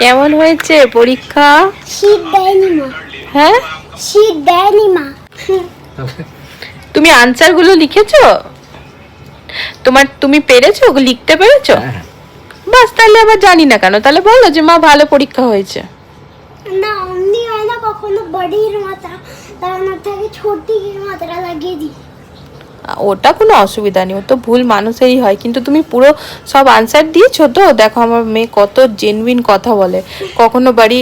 কেমন হয়েছে পরীক্ষা? শীত দেয়নি মা। হ্যাঁ? শীত দেয়নি মা। তুমি আনসারগুলো লিখেছো? তোমার তুমি পেরেছ? লিখতে পেরেছ? হ্যাঁ। বাস তাহলে আবার জানি না কেন। তাহলে বলো যে মা ভালো পরীক্ষা হয়েছে। না অমনি হয় না কখনো। বডির মাত্রা দাঁড়ানোর থেকে ছোটির মাত্রা লাগিয়ে দিই। ওটা কোনো অসুবিধা নেই ও তো ভুল মানুষেরই হয়। কিন্তু তুমি পুরো সব আনসার দিয়েছ তো? দেখো আমার মেয়ে কত জেনুইন কথা বলে। কখনো বাড়ি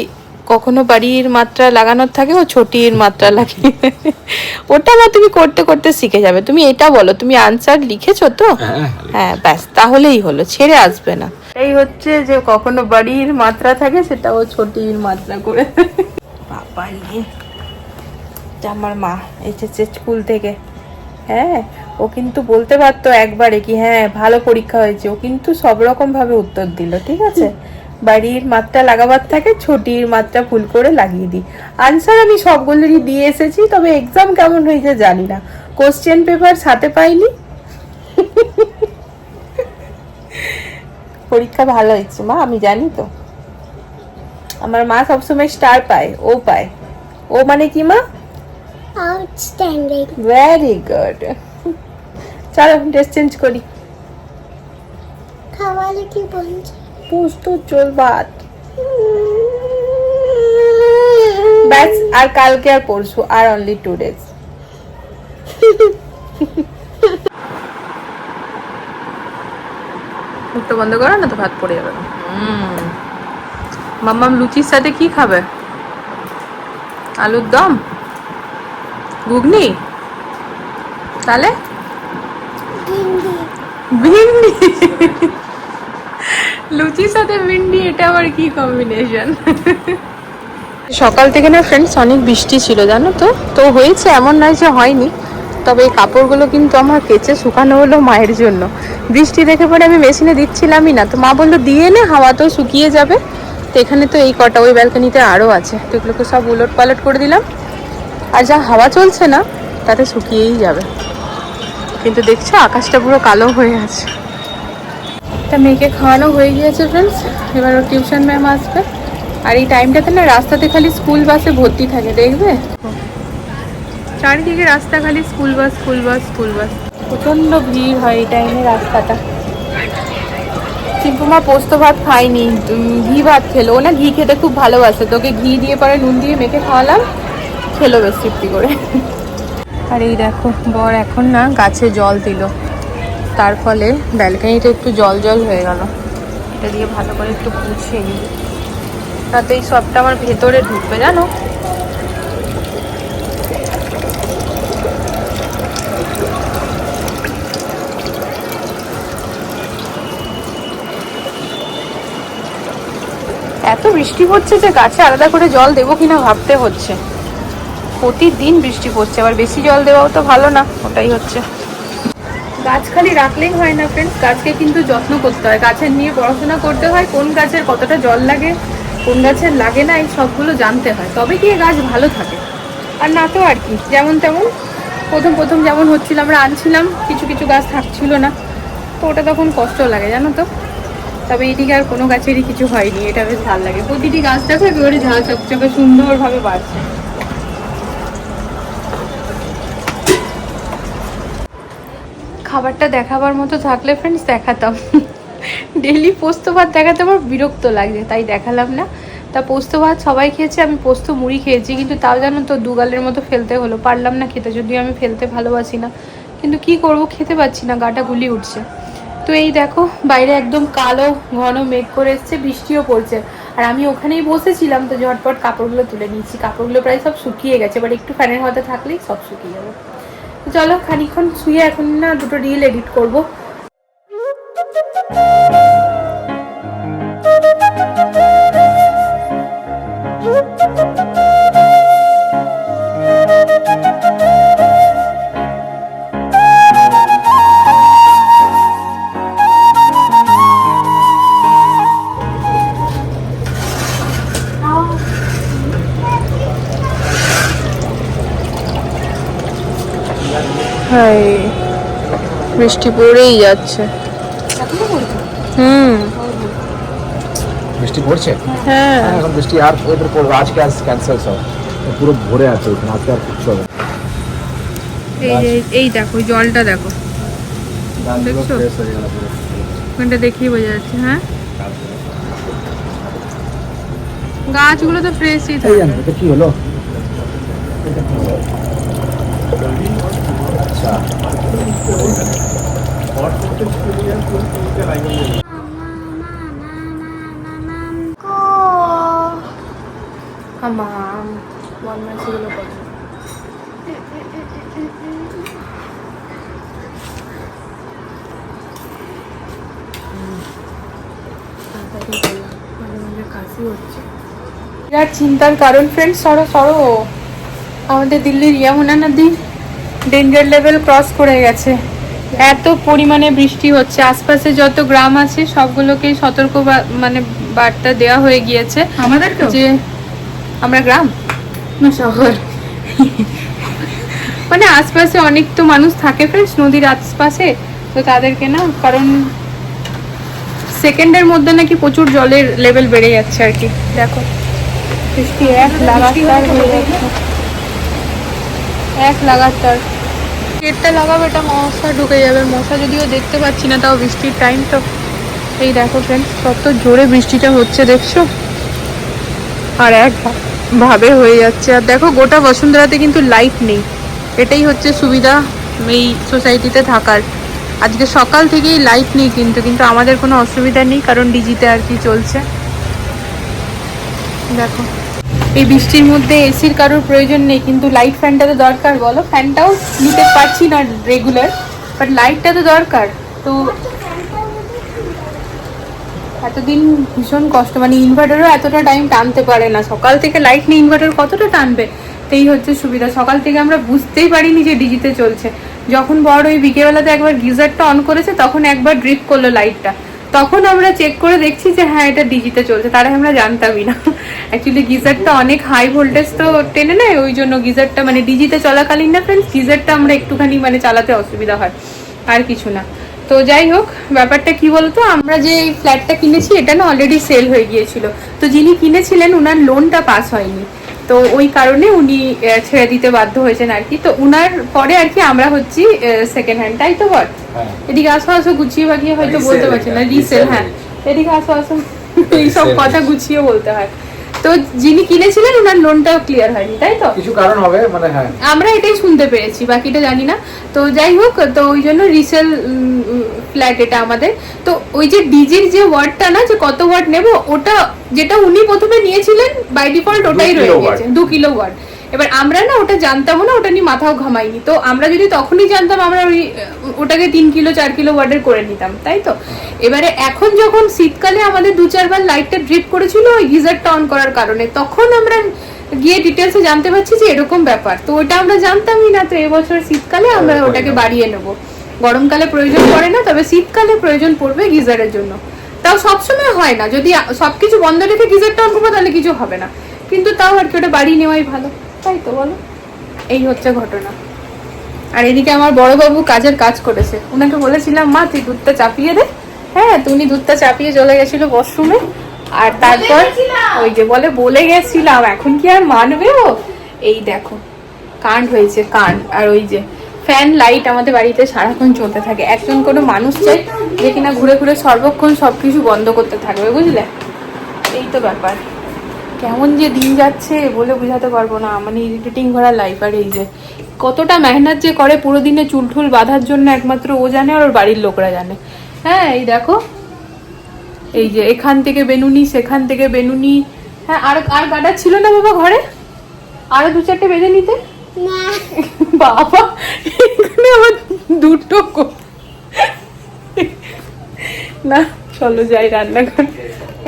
কখনো বাড়ির মাত্রা লাগানোর থাকে ও ছোটির মাত্রা লাগিয়ে ওটা আবার তুমি করতে করতে শিখে যাবে। তুমি এটা বলো তুমি আনসার লিখেছো তো? হ্যাঁ হ্যাঁ ব্যাস তাহলেই হলো ছেড়ে আসবে না। এই হচ্ছে যে কখনো বাড়ির মাত্রা থাকে সেটা ও ছোটির মাত্রা করে বাবা এটা আমার মা এসেছে স্কুল থেকে। হ্যাঁ ও কিন্তু বলতে পারতো একবারে কি হ্যাঁ ভালো পরীক্ষা হয়েছে। ও কিন্তু সব রকম ভাবে উত্তর দিল, ঠিক আছে? বাড়ির মাত্রা লাগাবার থাকে, ছোটির মাত্রা ভুল করে লাগিয়ে দিই। আনসার আমি সবগুলোরই দিয়ে এসেছি, তবে এক্সাম কেমন হয়েছে জানি না। কোশ্চেন পেপার সাথে পাইনি। পরীক্ষা ভালো হয়েছে মা, আমি জানি তো। আমার মা সবসময় স্টার পায়, ও পায়। ও মানে কি মা? আউটস্ট্যান্ডিং ভেরি গুড চলো ড্রেস চেঞ্জ করি। খাওয়ালে কি বলছে? পোস্ত চল ভাত। ব্যাস আর কালকে আর পরশু আর অনলি টু ডেজ মুখটা বন্ধ করো না তো ভাত পড়ে যাবে। হুম। মাম্মাম লুচির সাথে কি খাবে? আলুর দম? ঘুগনি? তাহলে ভিন্ডি। লুচির সাথে ভিন্ডি এটা আবার কি কম্বিনেশন সকাল থেকে না ফ্রেন্ডস অনেক বৃষ্টি ছিল জানো তো? তো হয়েছে এমন নয় যে হয়নি তবে এই কাপড়গুলো কিন্তু আমার কেচে শুকানো হলো মায়ের জন্য। বৃষ্টি দেখে পরে আমি মেশিনে দিচ্ছিলামই না তো মা বলল দিয়ে নে হাওয়া তো শুকিয়ে যাবে। তো এখানে তো এই কটা ওই ব্যালকনিতে আরও আছে। তো এগুলোকে সব উলট পালট করে দিলাম। আর যা হাওয়া চলছে না, তাতে শুকিয়েই যাবে। কিন্তু দেখছ, আকাশটা পুরো কালো হয়ে আছে। একটা মেয়েকে খাওয়ানো হয়ে গিয়েছে ফ্রেন্ডস এবার ওর টিউশন ম্যাম আসবে। আর এই টাইমটাতে না, রাস্তাতে খালি স্কুল বাসে ভর্তি থাকে, দেখবে? চারিদিকে রাস্তা খালি school bus school bus school bus প্রচণ্ড ভিড় হয় এই টাইমে রাস্তাটা। চিম্পুমা পোস্ত ভাত খায়নি ঘি ভাত খেলো। ও না ঘি খেতে খুব ভালোবাসে। তোকে ঘি দিয়ে পরে নুন দিয়ে মেখে খাওয়ালাম। খেলো বেশ তৃপ্তি করে। আর এই দেখো, বর এখন না গাছে জল দিল। তার ফলে ব্যালকানিটা একটু জল জল হয়ে গেল। এটা দিয়ে ভালো করে একটু পুছিয়ে নিই। তাতে এই সবটা আমার ভেতরে ঢুকবে, জানো? এত বৃষ্টি পড়ছে যে গাছে আলাদা করে জল দেবো কিনা ভাবতে হচ্ছে। প্রতিদিন বৃষ্টি পড়ছে। আবার বেশি জল দেওয়াও তো ভালো না, ওটাই হচ্ছে। গাছ খালি রাখলেই হয় না ফ্রেন্ডস গাছকে কিন্তু যত্ন করতে হয়। গাছের নিয়ে পড়াশোনা করতে হয়, কোন গাছের কতটা জল লাগে, কোন গাছের লাগে না, এই সবগুলো জানতে হয়। তবে কি গাছ ভালো থাকে? আর না তো আর কি, যেমন তেমন। প্রথম প্রথম যেমন হচ্ছিল, আমরা আনছিলাম, কিছু কিছু গাছ থাকছিল না। তো ওটা তখন কষ্ট লাগে, জানো তো? তবে এদিকে আর কোনো গাছেরই কিছু হয়নি, এটা বেশ ভালো লাগে। প্রতিটি গাছ দেখো, একেবারে ঝাল চকচকে সুন্দরভাবে বাড়ছে। খাবারটা দেখাবার মতো থাকলে ফ্রেন্ডস দেখাতাম। ডেলি পোস্ত ভাত দেখাতে আমার বিরক্ত লাগছে, তাই দেখালাম না। তা পোস্ত ভাত সবাই খেয়েছে, আমি পোস্ত মুড়ি খেয়েছি, কিন্তু তাও জানো তো দুগালের মতো ফেলতে হলো। পারলাম না খেতে, যদিও আমি ফেলতে ভালোবাসি না। কিন্তু কি করব, খেতে পাচ্ছি না, গাটা গুলি উঠছে। তো এই দেখো, বাইরে একদম কালো, ঘন মেঘ করে এসছে, বৃষ্টিও পড়ছে। আর আমি ওখানেই বসেছিলাম, তো ঝটপট কাপড়গুলো তুলে নিয়েছি। কাপড়গুলো প্রায় সব শুকিয়ে গেছে এবার একটু ফ্যানের হাতে থাকলেই সব শুকিয়ে যাবে। চলো খানিক্ষণ শুয়ে এখন না দুটো রিল এডিট করব। বৃষ্টি পড়েই যাচ্ছে। হুম। বৃষ্টি পড়ছে? হ্যাঁ। হ্যাঁ, এখন বৃষ্টি আর এবার পড়বে আজকে আজ ক্যান্সেল সব। পুরো ভরে আছে এখানে আজকে আর কিচ্ছু হবে এই যে এই দেখো জলটা দেখো। দেখছ? ওখানটা দেখেই বোঝা যাচ্ছে হ্যাঁ? গাছগুলো তো ফ্রেশই থাকে। কি হলো? এটা চিন্তার কারণ ফ্রেন্ড সরো সরো। আমাদের দিল্লির ইয়ামুনা নদী ডেঞ্জার লেভেল ক্রস করে গেছে। এত পরিমাণে বৃষ্টি হচ্ছে আশপাশে যত গ্রাম আছে সবগুলোকেই সতর্ক মানে বার্তা দেওয়া হয়ে গিয়েছে আমাদের যে আমরা গ্রাম না শহর। মানে আশপাশে অনেক তো মানুষ থাকে ফ্রেন্ডস নদীর আশপাশে তো তাদেরকে না কারণ সেকেন্ডের মধ্যে নাকি প্রচুর জলের লেভেল বেড়ে যাচ্ছে আর কি। দেখো বৃষ্টি এক লাগাতার এক লাগাতার। গেটটা লাগাবো, এটা মশা ঢুকে যাবে। মশা যদিও দেখতে পাচ্ছি না, তাও বৃষ্টির টাইম তো। এই দেখো ফ্রেন্ডস কত জোরে বৃষ্টিটা হচ্ছে, দেখছ? আর এক ভাবে হয়ে যাচ্ছে। আর দেখো, গোটা বসুন্ধরাতে কিন্তু লাইট নেই। এটাই হচ্ছে সুবিধা এই সোসাইটিতে থাকার। আজকে সকাল থেকেই লাইট নেই কিন্তু কিন্তু আমাদের কোনো অসুবিধা নেই, কারণ ডিজিতে আর কি চলছে। দেখো। এই বৃষ্টির মধ্যে এসির কারোর প্রয়োজন নেই, কিন্তু লাইট ফ্যানটা তো দরকার, বলো? ফ্যানটাও নিতে পারছি না রেগুলার বাট লাইটটা তো দরকার। তো এতদিন ভীষণ কষ্ট মানে ইনভার্টারও এতটা টাইম টানতে পারে না। সকাল থেকে লাইট নিয়ে ইনভার্টার কতটা টানবে? তো এই হচ্ছে সুবিধা। সকাল থেকে আমরা বুঝতেই পারিনি যে ডিজিতে চলছে। যখন বড় ওই বিকেলবেলাতে একবার গিজারটা অন করেছে, তখন একবার ড্রিপ করল লাইটটা তখন আমরা চেক করে দেখছি যে হ্যাঁ এটা ডিজিতে চলছে। তারা আমরা জানতামই না। অ্যাকচুয়ালি গিজারটা অনেক হাই ভোল্টেজ তো টেনে নেয়, ওই জন্য গিজারটা মানে ডিজিতে চলাকালীন না ফ্রেন্ডস গিজারটা আমরা একটুখানি মানে চালাতে অসুবিধা হয়, আর কিছু না। তো যাই হোক, ব্যাপারটা কি বলতো? আমরা যে ফ্ল্যাটটা কিনেছি, এটা না অলরেডি সেল হয়ে গিয়েছিল। তো যিনি কিনেছিলেন ওনার লোনটা পাস হয়নি। তো ওই কারণে উনি ছেড়ে দিতে বাধ্য হয়েছেন আর কি। তো উনার পরে আর কি আমরা হচ্ছি সেকেন্ড হ্যান্ড তাই তো বল? হ্যাঁ। এদিকে আসো আসো গুছিয়ে বাগিয়ে হয়তো বলতে পারছি না রিসেল হ্যাঁ। এদিকে আসো আসো এইসব কথা গুছিয়ে বলতে হয়। তো যিনি কিনেছিলেন ওনার লোনটাও ক্লিয়ার হয়নি তাই তো? কিছু কারণ হবে মানে হ্যাঁ। আমরা এটাই শুনতে পেরেছি বাকিটা জানি না। তো যাই হোক তো ওই জন্য রিসেল ফ্ল্যাট এটা আমাদের। তো ওই যে ডিজির যে ওয়ার্ডটা না যে কত ওয়ার্ড নেব ওটা যেটা উনি প্রথমে নিয়েছিলেন বাই ডিফল্ট ওটাই রয়ে গেছে দু কিলো ওয়ার্ড এবার আমরা না ওটা জানতামও না ওটা নিয়ে মাথাও ঘামাইনি। তো আমরা যদি তখনই জানতাম আমরা ওই ওটাকে তিন কিলো চার কিলো ওয়ার্ডের করে নিতাম তাই তো? এবারে এখন যখন শীতকালে আমাদের দু চারবার লাইটটা ড্রিপ করেছিল ওই গিজারটা অন করার কারণে তখন আমরা গিয়ে ডিটেলসে জানতে পারছি যে এরকম ব্যাপার। তো ওটা আমরা জানতামই না তো এবছর শীতকালে আমরা হ্যাঁ, ওটাকে বাড়িয়ে নেব। গরমকালে প্রয়োজন পড়ে না তবে শীতকালে প্রয়োজন পড়বে গিজারের জন্য। তাও সবসময় হয় না যদি সবকিছু বন্ধ রেখে গিজারটা অন করব তাহলে কিছু হবে না। কিন্তু তাও আর কি ওটা বাড়িয়ে নেওয়াই ভালো। তাই তো বলো। এই হচ্ছে ঘটনা। আর এদিকে আমার বড় বাবু কাজের কাজ করেছে। ওনাকে বলেছিলাম মা তুই দুধটা চাপিয়ে দে। হ্যাঁ তুমি দুধটা চাপিয়ে চলে গেছিল ওয়াশরুমে আর তারপর ওই যে বলে বলে গেছিলাম এখন কি আর মানবে ও? এই দেখো কাণ্ড হয়েছে কাণ্ড। আর ওই যে ফ্যান লাইট আমাদের বাড়িতে সারাক্ষণ চলতে থাকে। একজন কোনো মানুষ চাই যে কিনা ঘুরে ঘুরে সর্বক্ষণ সবকিছু বন্ধ করতে থাকবে বুঝলে? এই তো ব্যাপার। কেমন যে দিন যাচ্ছে বলে বোঝাতে পারব না। মানে ইরিটেটিং ভরা লাইফ আর এই যে। কতটা মেহনত যে করে পুরো দিনে চুলঠুল বাঁধার জন্য একমাত্র ও জানে আর ওর বাড়ির লোকরা জানে। হ্যাঁ এই দেখো। এই যে এখান থেকে বেনুনি সেখান থেকে বেনুনি। হ্যাঁ আর আর গাডার ছিল না বাবা ঘরে? আরও দু চারটে বেঁধে নিতে? না। বাবা এখানে আমার দুটো না চলো যাই রান্নাঘর। আমার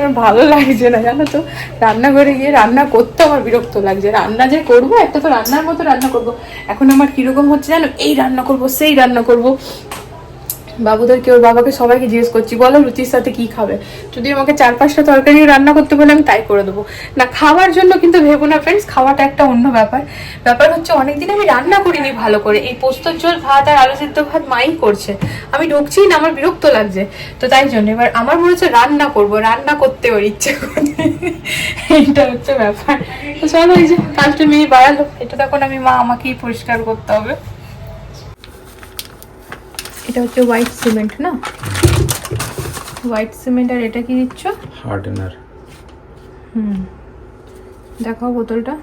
ভালো লাগছে না জানো তো? রান্নাঘরে গিয়ে রান্না করতে আমার বিরক্ত লাগছে। রান্না যে করব, একটা তো রান্নার মতো রান্না করব। এখন আমার কীরকম হচ্ছে জানো? এই রান্না করব, সেই রান্না করব। বাবুদেরকে, ওর বাবাকে সবাইকে জিজ্ঞেস করছি, বলো রুচির সাথে কি খাবে? যদি আমাকে চার পাঁচটা তরকারি রান্না করতে বলে আমি তাই করে দেবো। না, খাওয়ার জন্য কিন্তু ভেবো না ফ্রেন্ডস খাওয়াটা একটা অন্য ব্যাপার। ব্যাপার হচ্ছে অনেকদিন আমি রান্না করিনি ভালো করে। এই পোস্তর ঝোল, ভাত আর আলু সিদ্ধ ভাত মাই করছে। আমি ঢুকছি না, আমার বিরক্ত লাগছে। তো তাই জন্য এবার আমার মনে হচ্ছে রান্না করব, রান্না করতে ওর ইচ্ছে করছে এইটা হচ্ছে ব্যাপার। তো চলো এই যে কাজটা মেয়ে বাড়ালো। এটা তখন আমি মা আমাকেই পরিষ্কার করতে হবে। এটা হচ্ছে হোয়াইট সিমেন্ট না? হোয়াইট সিমেন্ট আর এটা কি দিচ্ছ? হার্ডেনার হুম। দেখাও বোতলটা।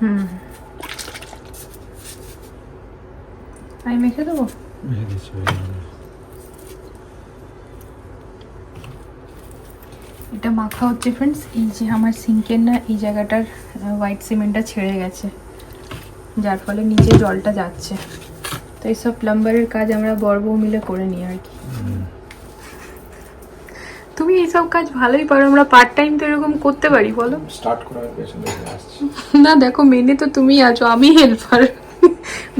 হুম। আমি মেখে দেবো? এটা মাখা হচ্ছে ফ্রেন্ডস এই যে আমার সিঙ্কের না এই জায়গাটার হোয়াইট সিমেন্টটা ছেড়ে গেছে। যার ফলে নিচে জলটা যাচ্ছে। তো এইসব প্লাম্বারের কাজ আমরা বড় মিলে করে নিই আর কি। তুমি এইসব কাজ ভালোই পারো আমরা পার্ট টাইম তো এরকম করতে পারি বলো। স্টার্ট করার পেছনে না দেখো মেনে তো তুমি আছো আমি হেল্পার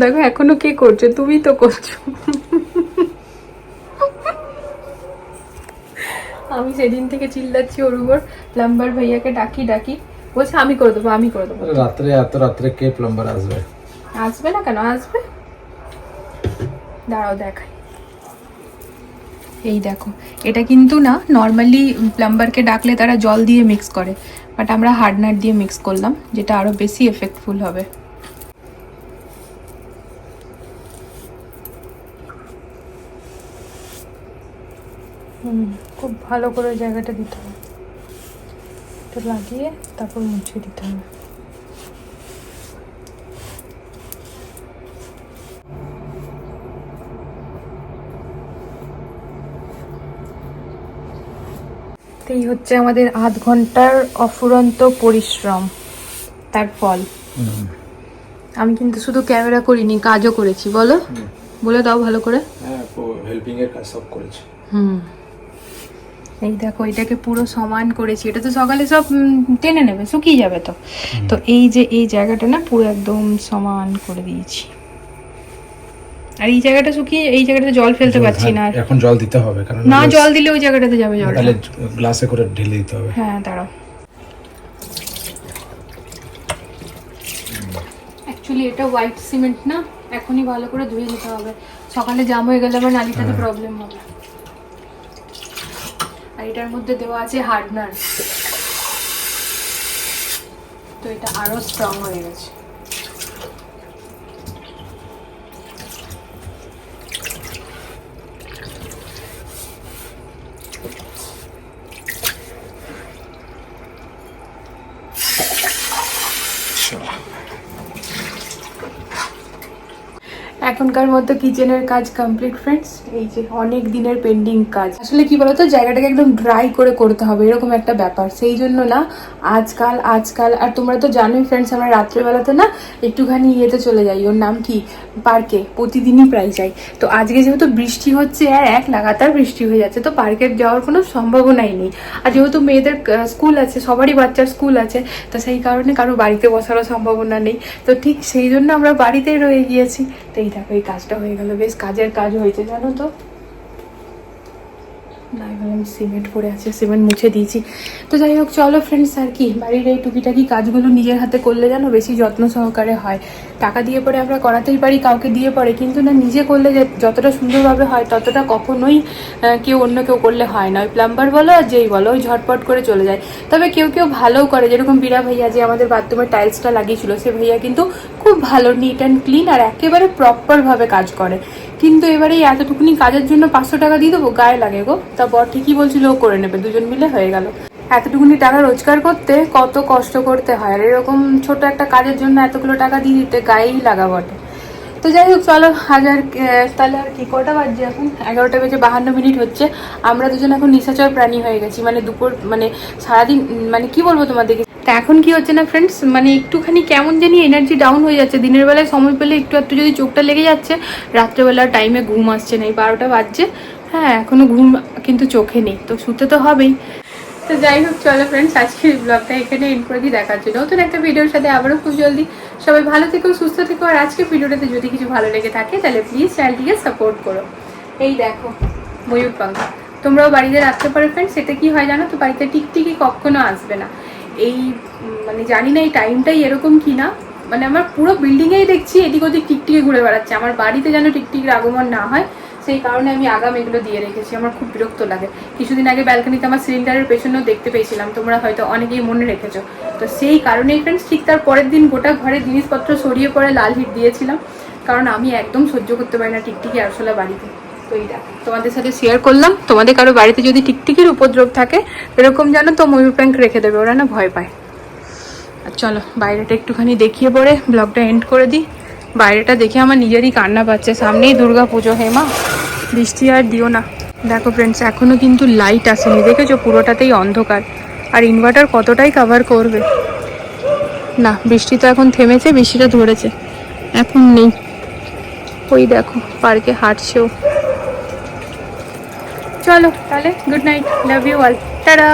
দেখো এখনও কে করছ? তুমি তো করছ। আমি সেদিন থেকে চিল্লাচ্ছি ওর উপর প্লাম্বার ভাইয়াকে ডাকি ডাকি। বলছে আমি করে দেবো আমি করে দেবো। রাত্রে এত রাত্রে কে প্লাম্বার আসবে? আসবে না কেন? আসবে। দাঁড়াও দেখাই। এই দেখো, এটা কিন্তু না নর্মালি প্লাম্বারকে ডাকলে তারা জল দিয়ে মিক্স করে বাট আমরা হার্ডনার দিয়ে মিক্স করলাম, যেটা আরও বেশি এফেক্টফুল হবে। খুব ভালো করে জায়গাটা দিতে হবে। এটা লাগিয়ে তারপর মুছে দিতে হবে। এই হচ্ছে আমাদের আধ ঘণ্টার অফুরন্ত পরিশ্রম। তার ফল। আমি কিন্তু শুধু ক্যামেরা করিনি কাজও করেছি বলো? বলে দাও ভালো করে। হ্যাঁ হেল্পিং এর কাজ সব করেছে। হুম। এই দেখো এটাকে পুরো সমান করেছি। এটা তো সকালে সব টেনে নেবে শুকিয়ে যাবে তো। তো এই যে এই জায়গাটা না পুরো একদম সমান করে দিয়েছি। আর এই জায়গাটা শুকিয়ে এই জায়গাটাতে জল ফেলতে পারছি না এখন জল দিতে হবে কারণ না জল দিলে ওই জায়গাটাতে যাবে জল তাহলে গ্লাসে করে ঢেলে দিতে হবে। হ্যাঁ দাঁড়াও। অ্যাকচুয়ালি এটা হোয়াইট সিমেন্ট না এখনই ভালো করে ধুয়ে নিতে হবে। সকালে জাম হয়ে গেলে আবার নালিটাতে প্রবলেম হবে। আর এটার মধ্যে দেওয়া আছে হার্ডনার তো এটা আরও স্ট্রং হয়ে গেছে। 去了。এখনকার মতো কিচেনের কাজ কমপ্লিট ফ্রেন্ডস এই যে অনেক দিনের পেন্ডিং কাজ। আসলে কি বলতো, জায়গাটাকে একদম ড্রাই করে করতে হবে, এরকম একটা ব্যাপার। সেই জন্য না, আজকাল আজকাল, আর তোমরা তো জানোই ফ্রেন্ডস আমরা রাত্রেবেলাতে না একটুখানি ইয়েতে চলে যাই। ওর নাম কি? পার্কে, প্রতিদিনই প্রায় যাই। তো আজকে যেহেতু বৃষ্টি হচ্ছে আর এক, লাগাতার বৃষ্টি হয়ে যাচ্ছে, তো পার্কে যাওয়ার কোনো সম্ভাবনাই নেই। আর যেহেতু মেয়েদের স্কুল আছে, সবারই বাচ্চার স্কুল আছে, তো সেই কারণে কারও বাড়িতে বসারও সম্ভাবনা নেই। তো ঠিক সেই জন্য আমরা বাড়িতেই রয়ে গিয়েছি। তো এই দেখো এই কাজটা হয়ে গেল। বেশ কাজের কাজ হয়েছে জানো তো? সিমেন্ট পড়ে আছে, সিমেন্ট মুছে দিয়েছি। তো যাই হোক, চলো ফ্রেন্ডস আর কি, বাড়ির এই টুকিটাকি কাজগুলো নিজের হাতে করলে যেন বেশি যত্ন সহকারে হয়। টাকা দিয়ে পরে আমরা করাতেই পারি, কাউকে দিয়ে পরে, কিন্তু না, নিজে করলে যতটা সুন্দরভাবে হয়, ততটা কখনোই কেউ অন্য কেউ করলে হয় না। ওই প্লাম্বার বলো আর যেই বলো, ওই ঝটপট করে চলে যায়। তবে কেউ কেউ ভালোও করে, যেরকম বিরা ভাইয়া যে আমাদের বাথরুমের টাইলসটা লাগিয়েছিল, সে ভাইয়া কিন্তু খুব ভালো নিট অ্যান্ড ক্লিন আর একেবারে প্রপারভাবে কাজ করে। কিন্তু এবারে এতটুকুনি কাজের জন্য পাঁচশো টাকা দিয়ে দেবো, গায়ে লাগে গো। তা বর ঠিকই বলছিল, ও করে নেবে, দুজন মিলে হয়ে গেল। এতটুকুনি টাকা রোজগার করতে কত কষ্ট করতে হয়, আর এরকম ছোট একটা কাজের জন্য এতগুলো টাকা দিয়ে দিতে গায়েই লাগা বটে। তো যাই হোক, চলো হাজার তাহলে আর কি, কটা বাজছে এখন? এগারোটা বেজে বাহান্ন মিনিট হচ্ছে। আমরা দুজন এখন নিশাচর প্রাণী হয়ে গেছি মানে দুপুর মানে সারাদিন মানে কি বলব তোমাদেরকে তা এখন কি হচ্ছে না ফ্রেন্ডস মানে একটুখানি কেমন জানি এনার্জি ডাউন হয়ে যাচ্ছে। দিনের বেলায় সময় পেলে একটু একটু যদি চোখটা লেগে যাচ্ছে, রাত্রেবেলা টাইমে ঘুম আসছে না। এই বারোটা বাজছে। হ্যাঁ এখনও ঘুম কিন্তু চোখে নেই। তো শুতে তো হবেই। তো যাই হোক, চলো ফ্রেন্ডস আজকের ব্লগটা এখানে এন্ড করে দিই। দেখার জন্য নতুন একটা ভিডিওর সাথে আবারও খুব জলদি। সবাই ভালো থেকো, সুস্থ থেকো। আর আজকের ভিডিওটাতে যদি কিছু ভালো লেগে থাকে, তাহলে প্লিজ চ্যানেলটিকে সাপোর্ট করো। এই দেখো ময়ূর পাঙ্খা তোমরাও বাড়িতে রাখতে পারো ফ্রেন্ডস সেটা কি হয় জানো তো, বাড়িতে টিকটিকি কখনো আসবে না। এই মানে জানি না এই টাইমটাই এরকম কি না মানে আমার পুরো বিল্ডিংয়েই দেখছি, এদিক ওদিক টিকটিকি ঘুরে বেড়াচ্ছে। আমার বাড়িতে যেন টিকটিকির আগমন না হয়, সেই কারণে আমি আগাম এগুলো দিয়ে রেখেছি। আমার খুব বিরক্ত লাগে। কিছুদিন আগে ব্যালকনিতে আমার সিলিন্ডারের পেছনেও দেখতে পেয়েছিলাম। তোমরা হয়তো অনেকেই মনে রেখেছো। তো সেই কারণেই ফ্রেন্ডস ঠিক তার পরের দিন গোটা ঘরে জিনিসপত্র সরিয়ে পরে লাল হিট দিয়েছিলাম। কারণ আমি একদম সহ্য করতে পারি না টিকটিকি আরশোলা বাড়িতে। দেখো, তোমাদের সাথে শেয়ার করলাম। তোমাদের কারও বাড়িতে যদি টিকটিকির উপদ্রব থাকে এরকম জানো তো ময়ূর প্যাঙ্ক রেখে দেবে ওরা না ভয় পায়। আর চলো বাইরেটা একটুখানি দেখিয়ে পরে ব্লগটা এন্ড করে দিই। বাইরেটা দেখে আমার নিজেরই কান্না পাচ্ছে। সামনেই দুর্গা পুজো হেমা বৃষ্টি আর দিও না। দেখো ফ্রেন্ডস এখনও কিন্তু লাইট আসেনি। দেখেছ পুরোটাতেই অন্ধকার। আর ইনভার্টার কতটাই কভার করবে? না বৃষ্টি তো এখন থেমেছে বৃষ্টিটা ধরেছে। এখন নেই। ওই দেখো পার্কে হাঁটছেও। চলো তাহলে good night love you all tata